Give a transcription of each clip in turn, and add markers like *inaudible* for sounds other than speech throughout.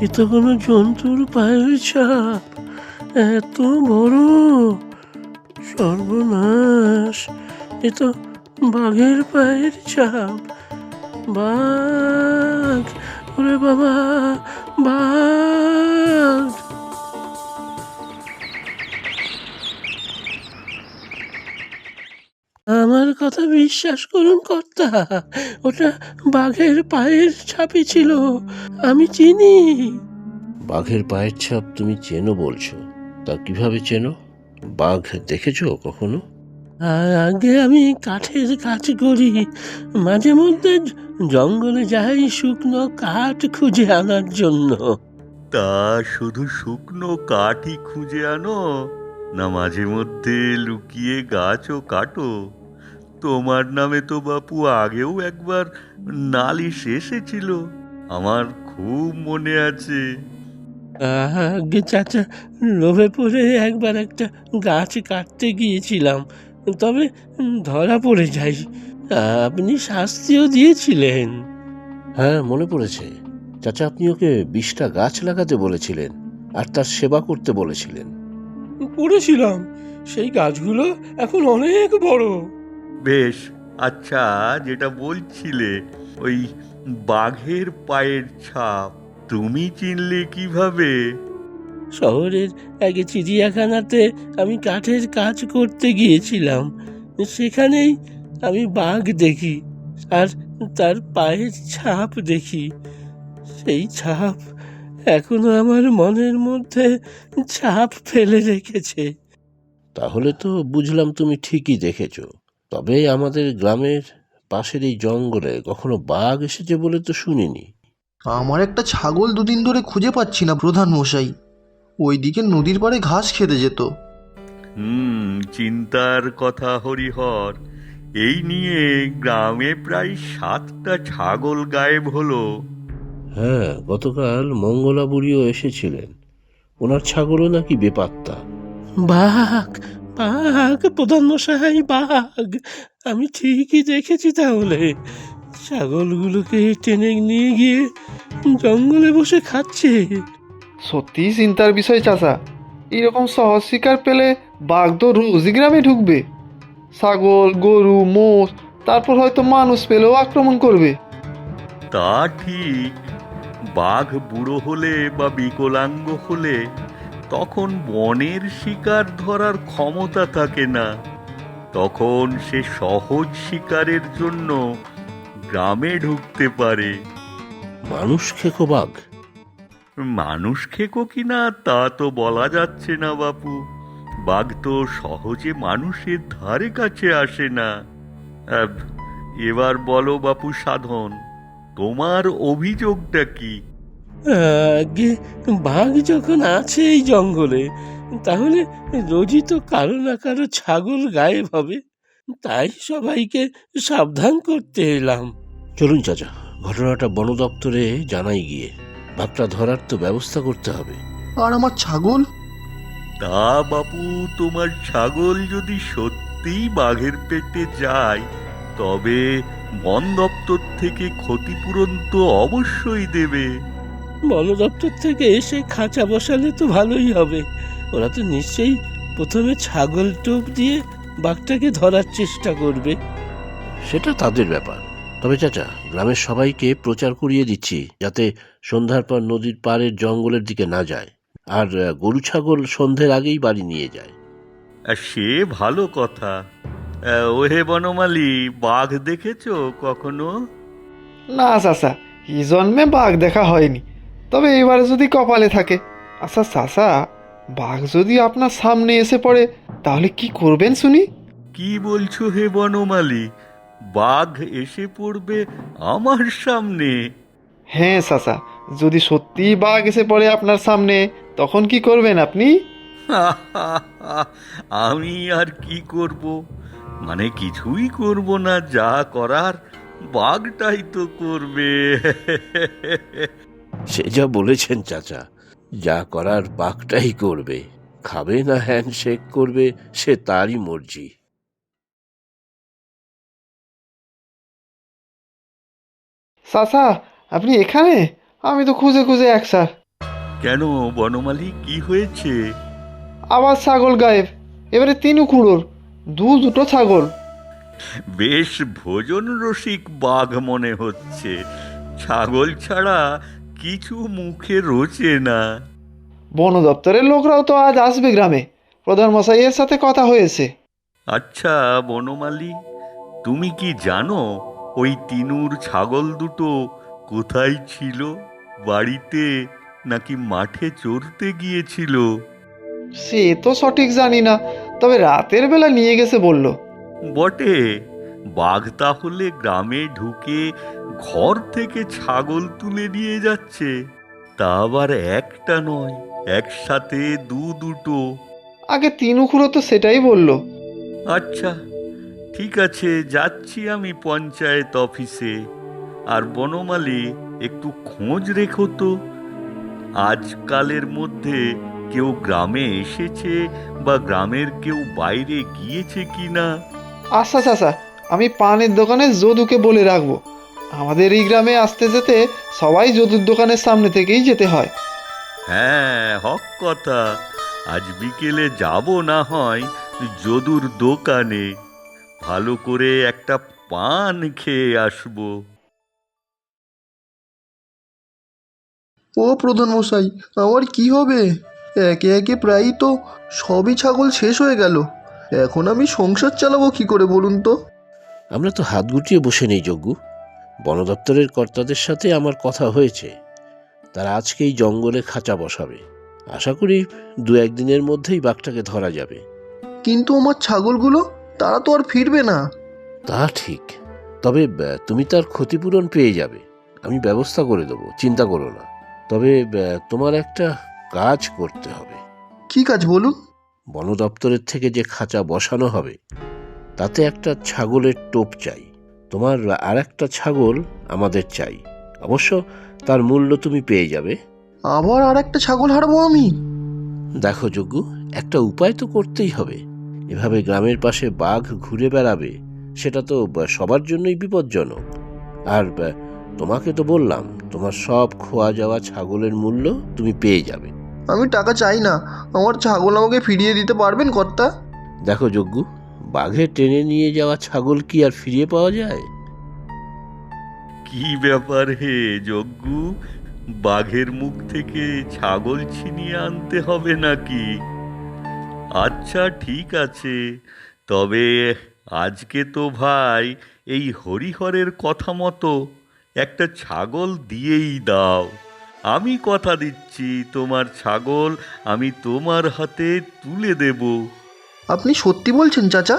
এ কোনো জন্তুর পায়ের ছাপ, এত বড় সর্বনাশ, এ তো বাঘের পায়ের ছাপ। বাঘ, ওরে বাবা, বাঘ। আমার কথা বিশ্বাস করুন কর্তা। ওটা বাঘের পায়ের ছাপই ছিল। আমি চিনি। বাঘের পায়ের ছাপ তুমি চেনো বলছো। তা কীভাবে চেনো? বাঘ দেখেছ কখনো? আগে আমি কাঠের কাজ করি। মাঝে মধ্যে জঙ্গলে যাই শুকনো কাঠ খুঁজে আনার জন্য। তা শুধু শুকনো কাঠই খুঁজে আনো? না মাঝে মধ্যে লুকিয়ে গাছও কাটো। তোমার নামে তো বাপু আগেও একবার নালিশ এসেছিল। আমার খুব মনে আছে। আগে চাচা লোভে পড়ে একবার একটা গাছ কাটতে গিয়েছিলাম। তবে ধরা পড়ে যাই। আপনি শাস্তিও দিয়েছিলেন। হ্যাঁ মনে পড়েছে। চাচা আপনি ওকে বিশটা গাছ লাগাতে বলেছিলেন আর তার সেবা করতে বলেছিলেন। করেছিলাম সেই গাছগুলো এখন অনেক বড়। বেশ আচ্ছা যেটা বলছিলে ওই বাঘের পায়ের ছাপ তুমি চিনলে কীভাবে? শহরের আগে চিড়িয়াখানাতে আমি কাঠের কাজ করতে গিয়েছিলাম। সেখানেই আমি বাঘ দেখি আর তার পায়ের ছাপ দেখি। সেই ছাপ এখনও আমার মনের মধ্যে ছাপ ফেলে রেখেছে। তাহলে তো বুঝলাম তুমি ঠিকই দেখেছ। তবে আমাদের গ্রামের পাশের এই জঙ্গলে কখনো বাঘ এসেছে বলে তো শুনিনি। আমার একটা ছাগল দুদিন ধরে খুঁজে পাচ্ছি না প্রধান মশাই। ওইদিকে নদীর পাড়ে ঘাস খেতে যেত। হুম চিন্তার কথা হরিহর। এই নিয়ে গ্রামে প্রায় সাতটা ছাগল গায়েব হলো। হ্যাঁ গতকাল মঙ্গলা বুড়িও এসেছিলেন। ওনার ছাগলও নাকি বেপাত্তা। বাঘ বাঘ প্রধান মশাই বাঘ। আমি ঠিকই দেখেছি তাহলে। ছাগলগুলোকে টেনে নিয়ে গিয়ে জঙ্গলে বসে খাচ্ছে। সত্যিই চিন্তার বিষয় চাচা। এরকম সহজ শিকার পেলে বাঘ তো রোজই গ্রামে ঢুকবে। ছাগল গরু মোষ তারপর হয়তো মানুষ পেলেও আক্রমণ করবে। তা ঠিক। বাঘ বুড়ো হলে বা বিকলাঙ্গ হলে তখন বনের শিকার ধরার ক্ষমতা থাকে না। তখন সে সহজ শিকারের জন্য গ্রামে ঢুকতে পারে। মানুষ খেকো বাঘ। মানুষ খেকো কিনা তা তো বলা যাচ্ছে না বাপু। বাঘ তো সহজে মানুষের ধারে কাছে আসে না। এবার বলো বাপু সাধন। তোমার অভিযোগটা কি? আগে বাঘ যখন আছে এই জঙ্গলে তাহলে রোজই তো কারও না কারও ছাগল গায়েব হবে। তাই সবাইকে সাবধান করতে এলাম। চলুন চাচা ঘটনাটা বন দপ্তরে জানাই গিয়ে। বাঘটা ধরার তো ব্যবস্থা করতে হবে। আর আমার ছাগল? তা বাপু তোমার ছাগল যদি সত্যিই বাঘের পেটে যায় তবে বন দপ্তর থেকে ক্ষতিপূরণ তো অবশ্যই দেবে। বন দপ্তর থেকে এসে খাঁচা বসালে তো ভালোই হবে। ওরা তো নিশ্চয়ই প্রথমে ছাগল টোপ দিয়ে বাঘটাকে ধরার চেষ্টা করবে। সেটা তাদের ব্যাপার। তবে চাচা গ্রামের সবাইকে প্রচার করিয়ে দিচ্ছি যাতে সন্ধ্যার পর নদীর পাড়ের জঙ্গলের দিকে না যায় আর গরু ছাগল সন্ধ্যের আগেই বাড়ি নিয়ে যায়। আর সে ভালো কথা। ওহে বনমালী বাঘ দেখেছ কখনো? না চাচা এই জন্মে বাঘ দেখা হয়নি। তবে এবারে যদি কপালে থাকে। আচ্ছা চাচা বাঘ যদি আপনার সামনে এসে পড়ে তাহলে কি করবেন শুনি? কি বলছো হে বনমালী? বাঘ এসে পড়বে আমার সামনে। হ্যাঁ চাচা যদি সত্যিই বাঘ এসে পড়ে আপনার সামনে তখন কি করবেন আপনি? *laughs* আমি আর কি করব? মানে কিছুই করব না যা করার বাঘটাই তো করবে। সে যা বলেছেন চাচা যা করার বাঘটাই করবে। খাবে না হ্যান্ডশেক করবে সে তারই মর্জি। চাচা আপনি এখানে? আমি তো খুঁজে খুঁজে এক স্যার। কেন বনমালী কি হয়েছে? আবার ছাগল গায়েব এবারে তিনু খুঁড়োর দু দুটো ছাগল। বেশ ভোজন রসিক বাঘ মনে হচ্ছে। ছাগল ছাড়া কিছু মুখে রোচে না। বন দপ্তরের লোকরাও তো আজ আসবে গ্রামে। প্রধান মশাইয়ের সাথে কথা হয়েছে। আচ্ছা বনমালী তুমি কি জানো ওই তিনুর ছাগল দুটো কোথায় ছিল? বাড়িতে নাকি মাঠে চড়তে গিয়েছিল? সে তো সঠিক জানি না। তবে রাতের বেলা নিয়ে গেছে বলল। বটে বাঘ তাহলে গ্রামে ঢুকে ঘর থেকে ছাগল তুলে নিয়ে যাচ্ছে। তা আবার একটা নয় একসাথে দু দুটো। আগে তিনু খুঁড়ো তো সেটাই বলল। আচ্ছা ঠিক আছে যাচ্ছি আমি পঞ্চায়েত অফিসে। আর বনমালী একটু খোঁজ রেখো তো। আজকালের মধ্যে কেউ গ্রামে এসেছে বা গ্রামের কেউ বাইরে গিয়েছে কি না আচ্ছা চাচা আমি পানের দোকানে যদুকে বলে রাখব। আমাদের এই গ্রামে আসতে যেতে সবাই যদুর দোকানের সামনে থেকেই যেতে হয়। হ্যাঁ হক কথা। আজ বিকেলে যাব না হয় যদুর দোকানে। ভালো করে একটা পান খেয়ে আসব। ও প্রধান মশাই আমার কি হবে? একে একে প্রায়ই তো সবই ছাগল শেষ হয়ে গেল। এখন আমি সংসার চালাবো কি করে বলুন তো? আমরা তো হাত গুটিয়ে বসে নেই যজ্ঞ। বন দপ্তরের কর্তাদের সাথে আমার কথা হয়েছে। তারা আজকেই জঙ্গলে খাঁচা বসাবে। আশা করি দু একদিনের মধ্যেই বাঘটাকে ধরা যাবে। কিন্তু আমার ছাগলগুলো তারা তো আর ফিরবে না। তা ঠিক। তবে আহ, তুমি তার ক্ষতিপূরণ পেয়ে যাবে। আমি ব্যবস্থা করে দেবো চিন্তা করো না। তবে আহ, তোমার একটা কাজ করতে হবে। কি কাজ বলুন? বন দপ্তরের থেকে যে খাঁচা বসানো হবে তাতে একটা ছাগলের টোপ চাই। তোমার আর একটা ছাগল আমাদের চাই। অবশ্য তার মূল্য তুমি পেয়ে যাবে। আবার আর একটা ছাগল হারাবো আমি? দেখো যজ্ঞ একটা উপায় তো করতেই হবে। এভাবে গ্রামের পাশে বাঘ ঘুরে বেড়াবে সেটা তো সবার জন্যই বিপজ্জনক। আর তোমাকে তো বললাম তোমার সব খোয়া যাওয়া ছাগলের মূল্য তুমি পেয়ে যাবে। আমি টাকা চাই না। আমার ছাগল আমাকে ফিরিয়ে দিতে পারবেন কর্তা? দেখো যজ্ঞ বাঘে টেনে নিয়ে যাওয়া ছাগল কি আর ফিরিয়ে পাওয়া যায়? কি ব্যাপার হে যজ্ঞু? বাঘের মুখ থেকে ছাগল ছিনিয়ে আনতে হবে নাকি? আচ্ছা ঠিক আছে। তবে আজকে তো ভাই এই হরিহরের কথা মতো একটা ছাগল দিয়েই দাও। আমি কথা দিচ্ছি তোমার ছাগল আমি তোমার হাতে তুলে দেব। আপনি সত্যি বলছেন চাচা?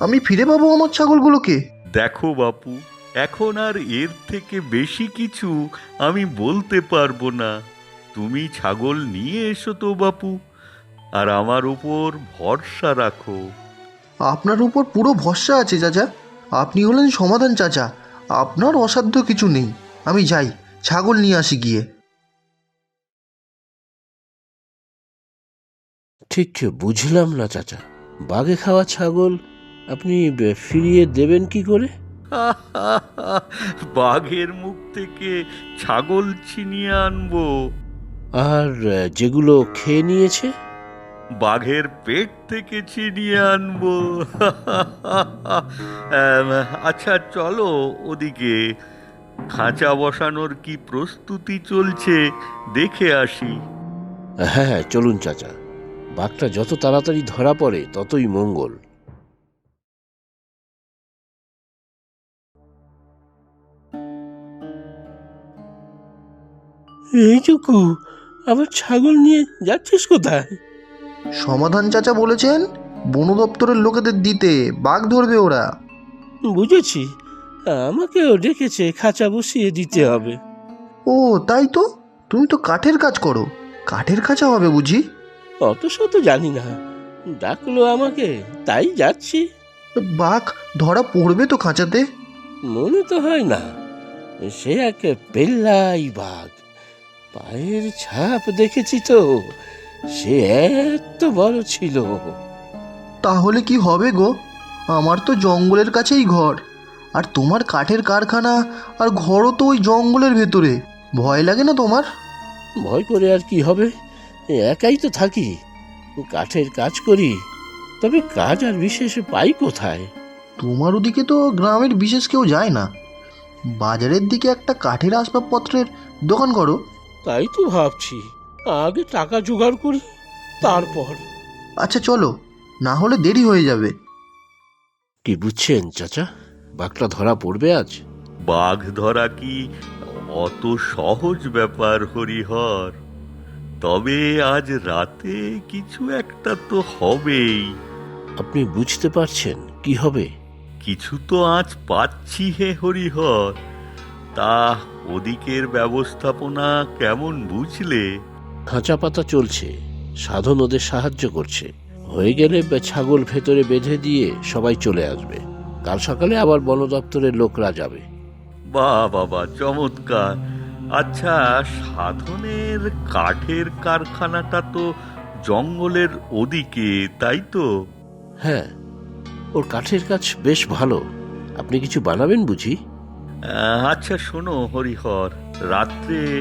আমি ফিরে পাবো আমার ছাগলগুলোকে? দেখো বাপু এখন আর এর থেকে বেশি কিছু আমি বলতে পারব না। তুমি ছাগল নিয়ে এসো তো বাপু আর আমার উপর ভরসা রাখো। আপনার উপর পুরো ভরসা আছে চাচা। আপনি হলেন সমাধান চাচা। আপনার অসাধ্য কিছু নেই। আমি যাই ছাগল নিয়ে আসি গিয়ে। ঠিক বুঝলাম না চাচা। বাঘে খাওয়া ছাগল আপনি ফিরিয়ে দেবেন কি করে? *laughs* বাঘের মুখ থেকে ছাগল ছিনিয়ে আনব। আর যেগুলো খেয়ে নিয়েছে? বাঘের পেট থেকে ছিনিয়ে আনব। *laughs* আচ্ছা চলো ওদিকে। খাঁচা বসানোর কি প্রস্তুতি চলছে? দেখে আসি। হ্যাঁ হ্যাঁ চলুন চাচা। বাঘটা যত তাড়াতাড়ি ধরা পড়ে ততই মঙ্গল। এইটুকু আবার ছাগল নিয়ে যাচ্ছিস কোথায়? সমাধান চাচা বলেছেন বন দপ্তরের লোকেদের দিতে বাঘ ধরবে ওরা। বুঝেছি আমাকেও ডেকেছে খাঁচা বসিয়ে দিতে হবে। ও তাই তো? তুমি তো কাঠের কাজ করো। কাঠের খাঁচা হবে বুঝি? অত শত জানি না। ডাকলো আমাকে তাই যাচ্ছি। বাঘ ধরা পড়বে তো খাঁচাতে? মনে তো হয় না। সে এক পেল্লাই বাঘ। পায়ের ছাপ দেখেছি তো সে এত বড় ছিল। তাহলে কি হবে গো? আমার তো জঙ্গলের কাছেই ঘর। আর তোমার কাঠের কারখানা আর ঘরও তো ওই জঙ্গলের ভেতরে। ভয় লাগে না তোমার? ভয় করে আর কি হবে? একাই তো থাকি। কাঠের কাজ করি তবে কাজ আর বিশেষ পাই কোথায়? তোমার ওদিকে তো গ্রামের বিশেষ কেউ যায় না। বাজারের দিকে একটা কাঠের আসবাবপত্রের দোকান করো। তাই তো ভাবছি আগে টাকা জোগাড় করি তারপর। আচ্ছা চলো না হলে দেরি হয়ে যাবে। কি বুঝছেন চাচা? বাঘটা ধরা পড়বে আজ? বাঘ ধরা কি অত সহজ ব্যাপার হরিহর? তবে আজ রাতে কিছু একটা তো হবেই। আপনি বুঝতে পারছেন কি হবে? কিছু তো আজ পাচ্ছি হে হরিহর। তা ওদিকের ব্যবস্থাপনা কেমন বুঝলে? খাঁচা পাতা চলছে সাধন ওদের সাহায্য করছে। হয়ে গেলে ছাগল ভেতরে বেঁধে দিয়ে সবাই চলে আসবে। কাল সকালে আবার বন দপ্তরের লোকরা যাবে। বা বাবা চমৎকার। আচ্ছা সাধনের কাঠের কারখানাটা তো জঙ্গলের ওদিকে তাই তো? হ্যাঁ ওর কাঠের কাজ বেশ ভালো। আপনি কিছু বানাবেন বুঝি? আচ্ছা শোনো হরিহর রাত্রে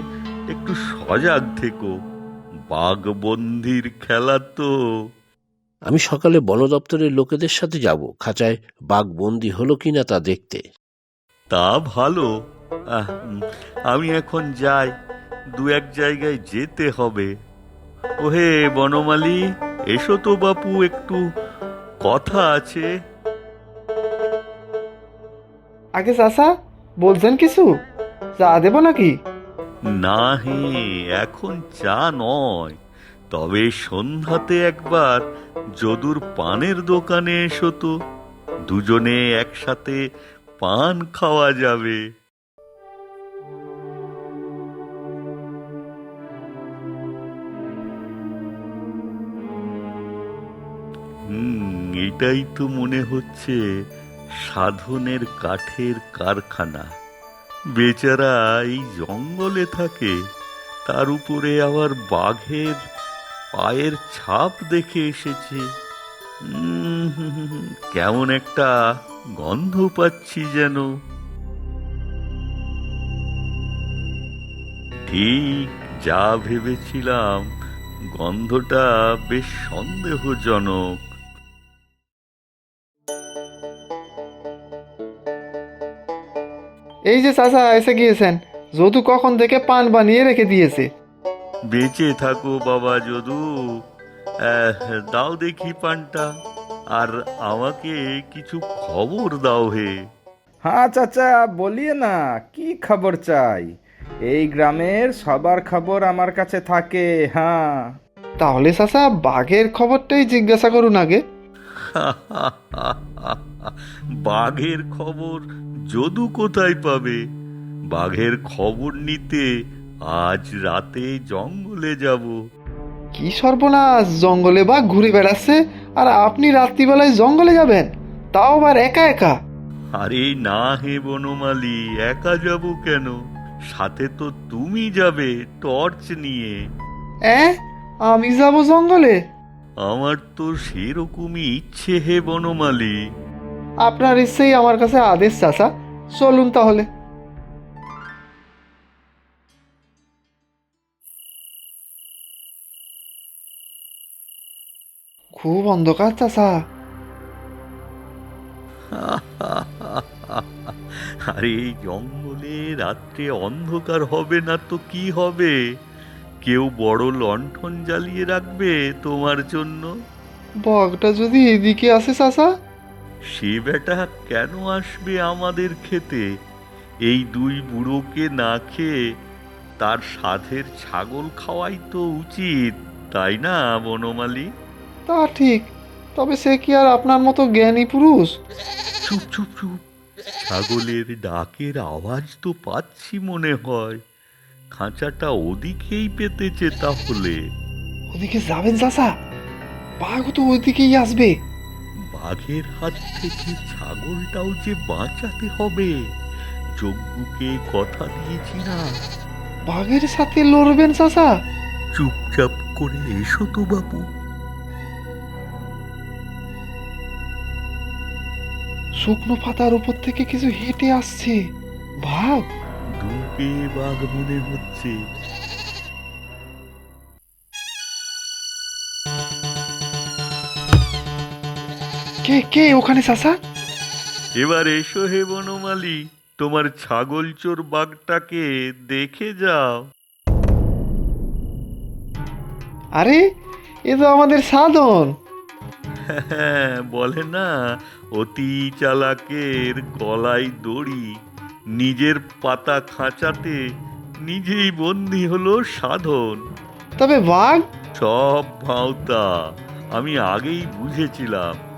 একটু সজাগ থেকো। বাঘবন্দির খেলা তো। আমি সকালে বন দপ্তরের লোকেদের সাথে যাব। খাঁচায় বাঘ বন্দি হলো কিনা তা দেখতে। তা ভালো আমি এখন যাই। দু এক জায়গায় যেতে হবে। ওহে বনমালী এসো তো বাপু একটু কথা আছে। আগে চাচা বলছেন কিছু? চা দেবো নাকি? না হে এখন চা নয়। তবে সন্ধ্যাতে একবার যদুর পানের দোকানে এসো তো। দুজনে একসাথে পান খাওয়া যাবে। এটাই তো মনে হচ্ছে সাধনের কাঠের কারখানা। বেচারা এই জঙ্গলে থাকে, তার উপরে আবার বাঘের পায়ের ছাপ দেখে এসেছে। কেমন একটা গন্ধ পাচ্ছি যেন। ঠিক যা ভেবেছিলাম, গন্ধটা বেশ সন্দেহজনক। এই যে চাচা এসে গিয়েছেন। যদু কখন থেকে পান বানিয়ে রেখে দিয়েছে? বেঁচে থাকো বাবা যদু। আহ, দাও দেখি পানটা। আর আমাকে কিছু খবর দাও হে। হ্যাঁ চাচা বলিয়ে না কি খবর চাই? এই গ্রামের সবার খবর আমার কাছে থাকে হ্যাঁ। তাহলে চাচা বাঘের খবরটাই জিজ্ঞাসা করুন আগে। *laughs* বাঘের খবর যদু কোথায় পাবে? বাঘের খবর নিতে আজ রাতে জঙ্গলে যাব। কি সর্বনাশ জঙ্গলে বাঘ ঘুরে বেড়াচ্ছে আর আপনি রাত্রিবেলায় জঙ্গলে যাবেন? তাও আবার একা একা। আরে না হে বনমালী একা যাব কেন? সাথে তো তুমি যাবে টর্চ নিয়ে। অ্যাঁ আমি যাব জঙ্গলে? আমার তো সেরকমই ইচ্ছে হে বনমালী। আপনার ইচ্ছেই আমার কাছে আদেশ চাচা। চলুন তাহলে। খুব অন্ধকার চাচা। আরে এই জঙ্গলে রাত্রে অন্ধকার হবে না তো কি হবে? কেউ বড় লণ্ঠন জ্বালিয়ে রাখবে তোমার জন্য? বগটা যদি এদিকে আসে চাচা? সে বেটা কেন আসবে আমাদের খেতে? এই দুই বুড়োকে না খেয়ে তার সাধের ছাগল খাওয়াই তো উচিত তাই না বনমালী? তা ঠিক তবে সে কি আর আপনার মতো জ্ঞানী পুরুষ? চুপ চুপ চুপ। ছাগলের ডাকের আওয়াজ তো পাচ্ছি মনে হয়। খাঁচাটা ওদিকেই পেতেছে তাহলে। ওদিকে যাবেন চাচা। বাঘ তো ওইদিকেই আসবে। বাঘের হাত থেকে ছাগলটাও যে বাঁচাতে হবে যজ্ঞকে কথা দিয়েছি না। বাঘের সাথে লড়বেন চাচা? চুপচাপ করে এসো তো বাবু শুকনো পাতার উপর থেকে কিছু হেঁটে আসছে। ভাগ দুপে বাঘ মনে হচ্ছে। কে কে ওখানে চাচা এবার এসো হে বনমালী তোমার ছাগল চোর বাঘটাকে দেখে যাও। আরে এ তো আমাদের সাধন। হ্যাঁ বলে না অতি চালাকের গলায় দড়ি নিজের পাতা খাঁচাতে নিজেই বন্দি হলো সাধন। তবে বাঘ? সব ভাওতা আমি আগেই বুঝেছিলাম।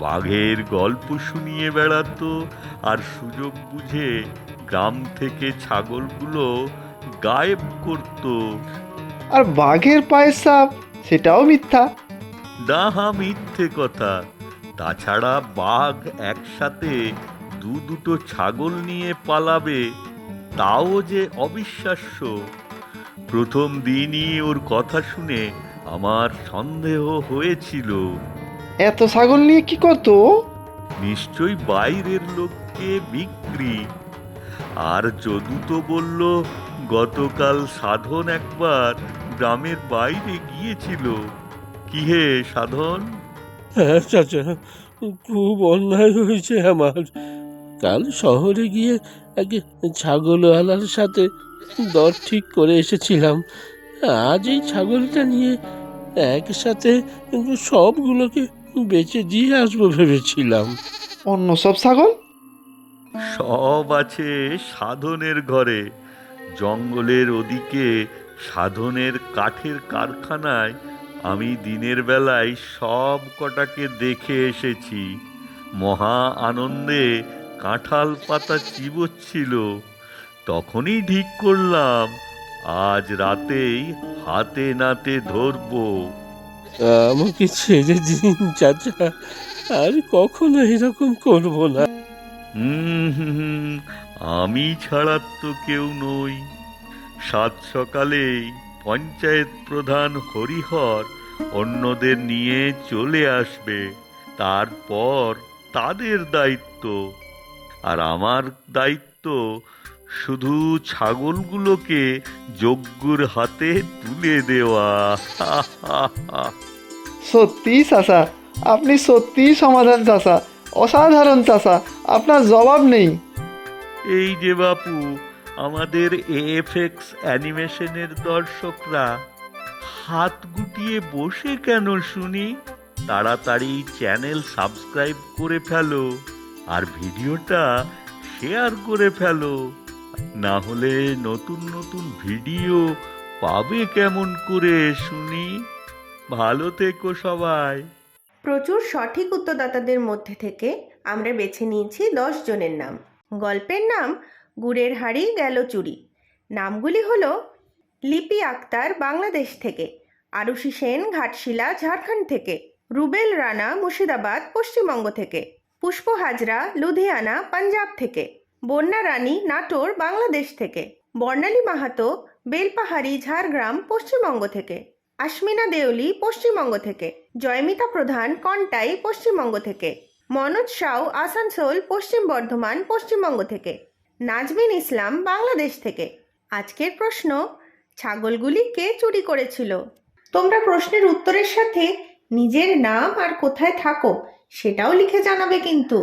বাঘের গল্প শুনিয়ে বেড়াতো আর সুযোগ বুঝে গ্রাম থেকে ছাগলগুলো গায়েব করতো। আর বাঘের পায়ের সাপ সেটাও মিথ্যা। ডাহা মিথ্যে কথা। তাছাড়া বাঘ একসাথে দু দুটো ছাগল নিয়ে পালাবে তাও যে অবিশ্বাস্য। প্রথম দিনই ওর কথা শুনে আমার সন্দেহ হয়েছিল। এত ছাগল নিয়ে কি করতো? নিশ্চয়ই বাইরের লোককে বিক্রি। আর যদু তো বলল গতকাল সাধন একবার গ্রামের বাইরে গিয়েছিল। কি হে সাধন? হ্যাঁ চাচা খুব অন্যায় হয়েছে আমার। কাল শহরে গিয়ে এক ছাগলওয়ালার সাথে দর ঠিক করে এসেছিলাম। আজ এই ছাগলটা নিয়ে একসাথে সবগুলোকে বেচে দিয়ে আসব ভেবেছিলাম। অন্য সব ছাগল? সব আছে সাধনের ঘরে। জঙ্গলের ওদিকে সাধনের কাঠের কারখানায়। আমি দিনের বেলায় সব কটাকে দেখে এসেছি। মহা আনন্দে কাঁঠাল পাতা চিবোচ্ছিল। তখনই ঠিক করলাম আজ রাতেই হাতে নাতে ধরবো। আমাকে ছেড়ে দিন চাচা আর কখনো এরকম করব না। হুম, আমি ছাড়া তো কেউ নই। সাত সকালেই পঞ্চায়েত প্রধান হরিহর অন্যদের নিয়ে চলে আসবে। তারপর তাদের দায়িত্ব। আর আমার দায়িত্ব শুধু ছাগলগুলোকে যজ্ঞর হাতে তুলে দেওয়া। *laughs* সত্যি চাচা, আপনি সত্যিই সমাধান চাচা, অসাধারণ চাচা, আপনার জবাব নেই। এই যে বাপু, আমাদের এফএক্স অ্যানিমেশনের দর্শকরা হাত গুটিয়ে বসে কেন শুনি? তাড়াতাড়ি চ্যানেল সাবস্ক্রাইব করে ফেলো আর ভিডিওটা শেয়ার করে ফেলো। না হলে নতুন নতুন ভিডিও পাবে কেমন করে শুনি? ভালো থেকো সবাই। প্রচুর সঠিক উত্তরদাতাদের মধ্যে থেকে আমরা বেছে নিয়েছি দশ জনের নাম। গল্পের নাম গুড়ের হাড়ি গেল চুরি। নামগুলি হলো লিপি আক্তার বাংলাদেশ থেকে আরুষি সেন ঘাটশিলা ঝাড়খণ্ড থেকে, রুবেল রানা মুর্শিদাবাদ পশ্চিমবঙ্গ থেকে, পুষ্প হাজরা লুধিয়ানা পাঞ্জাব থেকে, বন্যা রানী নাটোর বাংলাদেশ থেকে, বর্ণালী মাহাতো বেলপাহাড়ি ঝাড়গ্রাম পশ্চিমবঙ্গ থেকে। আশমিনা দেওলি পশ্চিমবঙ্গ থেকে, জয়মিতা প্রধান কন্টাই পশ্চিমবঙ্গ থেকে, মনোজ সাউ আসানসোল পশ্চিম বর্ধমান পশ্চিমবঙ্গ থেকে, নাজমিন ইসলাম বাংলাদেশ থেকে। আজকের প্রশ্ন, ছাগলগুলি কে চুরি করেছিল? তোমরা প্রশ্নের উত্তরের সাথে নিজের নাম আর কোথায় থাকো সেটাও লিখে জানাবে কিন্তু।